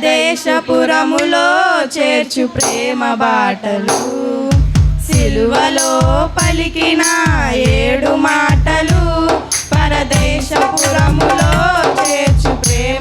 దేశపురములో చేర్చు ప్రేమ బాటలు. సిలువలో పలికిన ఏడు మాటలు. పరదేశపురములో చేర్చు ప్రేమ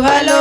Sálvalo.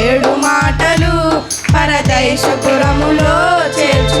ఏడు మాటలు పరదేశపురములో చేర్చు